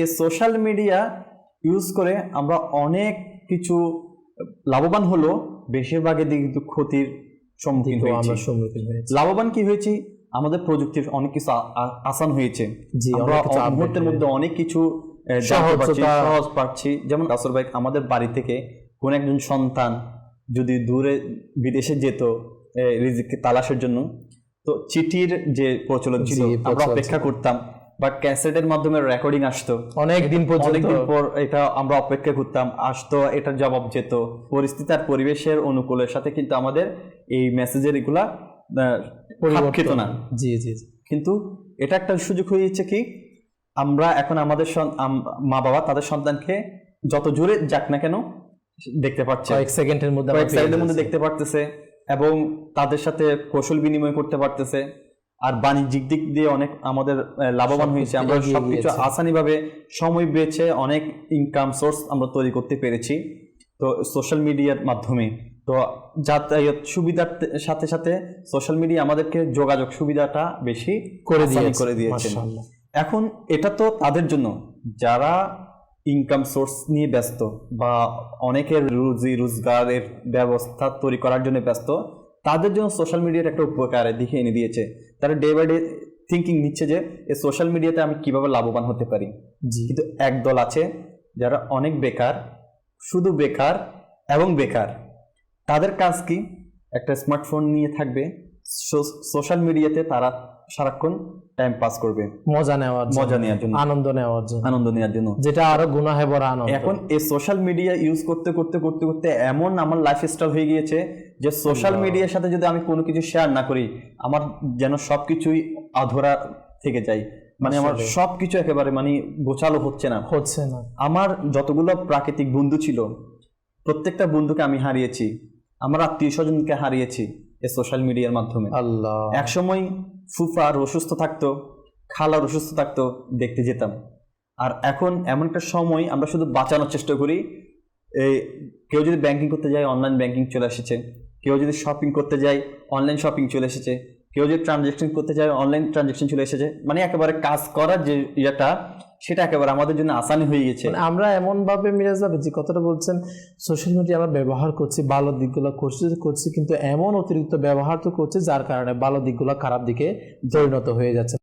এই social media use করে আমরা অনেক কিছু লাভবান হলো বেশিরভাগের দিকে কিন্তু ক্ষতির সম্মুখীন তো আমরা হয়েছি। সম্মুখীন হয়েছি। লাভবান কি হয়েছে? আমাদের প্রযুক্তির অনেক কিছু আসান হয়েছে। জি আমরা মুহূর্তের মধ্যে অনেক কিছু সহজ পাচ্ছি যেমন কাসর ভাই আমাদের বাড়ি থেকে কোন একজন সন্তান যদি দূরে বিদেশে যেত রিজিককে তালাশের জন্য তো চিঠির যে প্রচলন ছিল আমরা অপেক্ষা করতাম। বা ক্যাসেটের মাধ্যমে রেকর্ডিং আসতো। অনেক দিন পর্যন্ত। অনেকদিন পর এটা আমরা অপেক্ষা করতাম আসতো এটার জবাব যেত। পরিস্থিতি আর পরিবেশের অনুকূলের সাথে কিন্তু আমাদের এই মেসেজের এগুলা খেত না। জি জি জি। কিন্তু এটা একটা সুযোগ হয়েছে কি আমরা এখন আমাদের মা বাবা তাদের সন্তানকে যত জোরে যাক না কেন দেখতে পাচ্ছে। কয়েক সেকেন্ডের মধ্যে কয়েক সেকেন্ডের মধ্যে দেখতে পারতেছে এবং তাদের সাথে কৌশল বিনিময় করতে পারতেছে। আর বাণিজ্যিক দিক দিয়ে অনেক আমাদের লাভবান হয়েছে। আমরা সবকিছু। আসানিভাবে সময় বেছে অনেক ইনকাম সোর্স আমরা তৈরি করতে পেরেছি। তো সোশ্যাল মিডিয়ার মাধ্যমে। তো যাতায়াত সুবিধার সাথে সাথে সোশ্যাল মিডিয়া আমাদেরকে যোগাযোগ সুবিধাটা বেশি করে দিয়েছে। করে দিয়েছে। এখন এটা তো তাদের জন্য। যারা ইনকাম সোর্স নিয়ে ব্যস্ত বা অনেকের রুজি রোজগারের ব্যবস্থা তৈরি করার জন্য ব্যস্ত তাদের জন্য সোশ্যাল মিডিয়ার একটা উপকারের দিকে এনে দিয়েছে। তারা ডে বাই ডে থিঙ্কিং নিচ্ছে যে এই সোশ্যাল মিডিয়াতে আমি কীভাবে লাভবান হতে পারি? কিন্তু একদল আছে যারা অনেক বেকার শুধু বেকার এবং বেকার। তাদের কাজ কি? একটা স্মার্টফোন নিয়ে থাকবে সোশ্যাল মিডিয়াতে তারা সারাক্ষণ টাইম পাস করবে। মজা নেওয়ার মজা নেওয়ার জন্য। আনন্দ নেওয়ার জন্য। আনন্দ নেওয়ার জন্য। যেটা আরও গুনাহে বড় আনন্দ। এখন এই সোশ্যাল মিডিয়া ইউজ করতে করতে করতে করতে এমন আমার লাইফস্টাইল হয়ে গিয়েছে যে সোশ্যাল মিডিয়ার সাথে যদি আমি কোনো কিছু শেয়ার না করি আমার যেন সবকিছুই আধরা থেকে যায়। মানে আমার। সবকিছু একেবারে মানে গোছালো হচ্ছে না। হচ্ছে না। আমার যতগুলো প্রাকৃতিক বন্ধু ছিল প্রত্যেকটা বন্ধুকে আমি হারিয়েছি। আমার আত্মীয় স্বজনকে হারিয়েছি এই সোশ্যাল মিডিয়ার মাধ্যমে। আল্লাহ। একসময় ফুফা আর অসুস্থ থাকতো খালার অসুস্থ থাকতো দেখতে যেতাম। আর এখন এমন একটা সময় আমরা শুধু বাঁচানোর চেষ্টা করি এই কেউ যদি ব্যাংকিং করতে যায় অনলাইন ব্যাংকিং চলে এসেছে। কেউ যদি শপিং করতে যায় অনলাইন শপিং চলে এসেছে। কেউ যদি ট্রানজ্যাকশন করতে যায় অনলাইন ট্রানজেকশন চলে এসেছে। মানে একেবারে কাজ করার যে ইয়েটা, সেটা একেবারে আমাদের জন্য আসানি হয়ে গেছে। মানে আমরা এমনভাবে মিরাজ ভাবে, যে কথাটা বলছেন সোশ্যাল মিডিয়া আমরা ব্যবহার করছি, ভালো দিকগুলো করছি করছি, কিন্তু এমন অতিরিক্ত ব্যবহার তো করছি, যার কারণে ভালো দিকগুলো খারাপ দিকে পরিণত হয়ে যাচ্ছে।